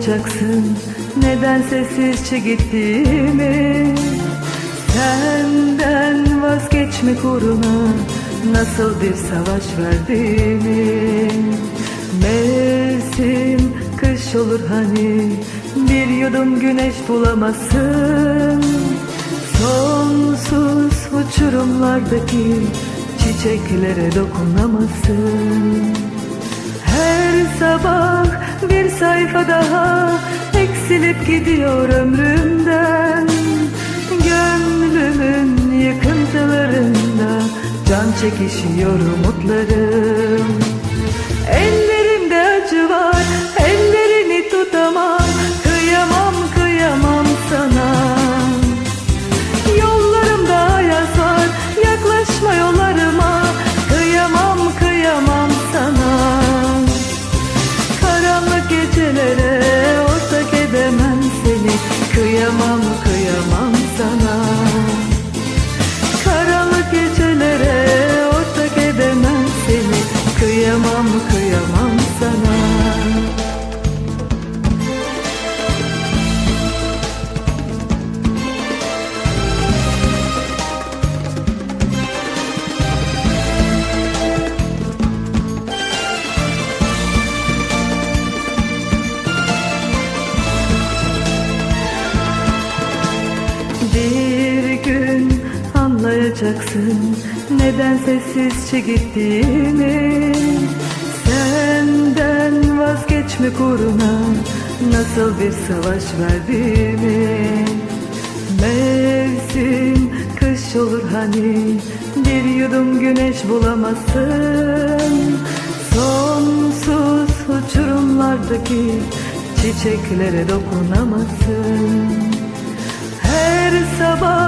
Anlayacaksın neden sessizce gittiğimi Senden vazgeçmek uğruna nasıl bir savaş verdiğimi. Mevsim kış olur hani bir yudum güneş bulamazsın. Sonsuz uçurumlardaki çiçeklere dokunamazsın sabah bir sayfa daha eksilip gidiyor ömrümden. Gönlümün yıkıntılarında can çekişiyor umutlarım. Ellerimde anlayacaksın neden sessizce gittiğimi Senden vazgeçmek uğruna nasıl bir savaş verdiğimi. Mevsim kış olur hani bir yudum güneş bulamazsın. Sonsuz uçurumlardaki çiçeklere dokunamazsın. Her sabah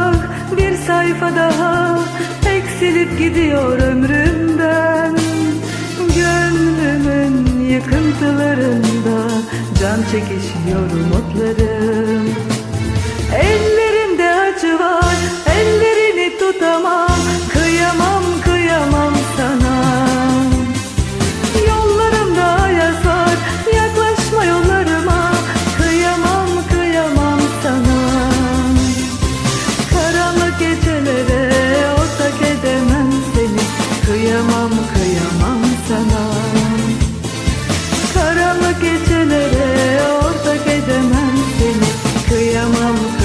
sayfa daha eksilip gidiyor ömrümden. Gönlümün yıkıntılarında can çekişiyor umutlarım cavalo